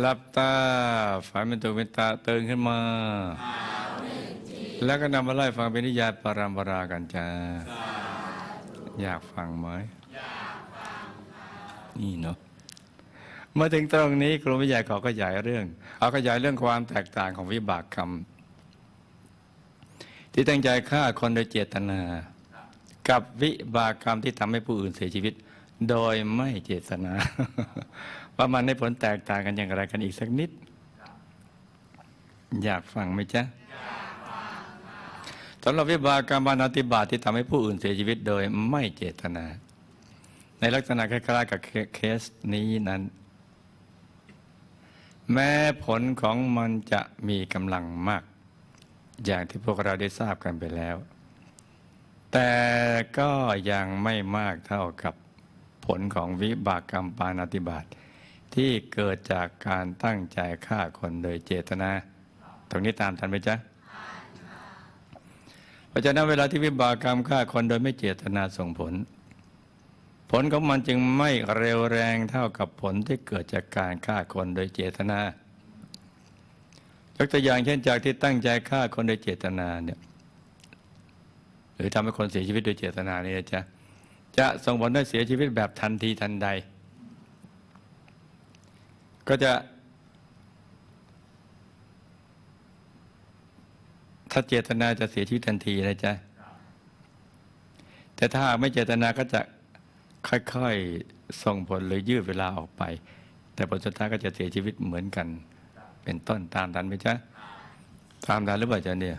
หลับตาฝันเป็นตัวเป็นตาเตื่นขึ้นมา แล้วก็นำมาไล่ฟังเป็นนิยายปรามปรากันจ้า อยากฟังไหมนี่เนาะมาถึงตรงนี้ครูวิทยาขอขยายเรื่อง เอาขยายเรื่องความแตกต่างของวิบากกรรม ที่ตั้งใจฆ่าคนโดยเจตนา กับวิบากกรรมที่ทำให้ผู้อื่นเสียชีวิต โดยไม่เจตนา ว่ามันได้ผลแตกต่างกันอย่างไรกันอีกสักนิด อยากฟังไหมจ๊ะสำหรับวิบากกรรมบานาติบาตที่ทำให้ผู้อื่นเสียชีวิตโดยไม่เจตนา ในลักษณะคล้ายๆกับเคสนี้นั้น แม้ผลของมันจะมีกำลังมาก อย่างที่พวกเราได้ทราบกันไปแล้ว แต่ก็ยังไม่มากเท่ากับ ผลของวิบากกรรมปานาติบาตที่เกิดจากการตั้งใจฆ่าคนโดยเจตนา ตรงนี้ตามทันไหมจ๊ะเพราะฉะนั้นเวลาที่วิบากกรรมฆ่าคนโดยไม่เจตนาส่งผล ผลของมันจึงไม่เร็วแรงเท่ากับผลที่เกิดจากการฆ่าคนโดยเจตนายกตัวอย่างเช่นจากที่ตั้งใจฆ่าคนโดยเจตนาเนี่ยหรือทำให้คนเสียชีวิตโดยเจตนาเนี่ยจะ จะส่งผลให้เสียชีวิตแบบทันทีทันใด ก็จะ ถ้าเจตนาจะเสียชีวิตทันทีนะจ๊ะแต่ถ้าไม่เจตนาก็จะค่อยๆ ส่งผลหรือยืดเวลาออกไป แต่ผลสุดท้ายก็จะเสียชีวิตเหมือนกัน เป็นต้นตามทันไหมจ๊ะตามทันหรือเปล่าจ๊ะเนี่ย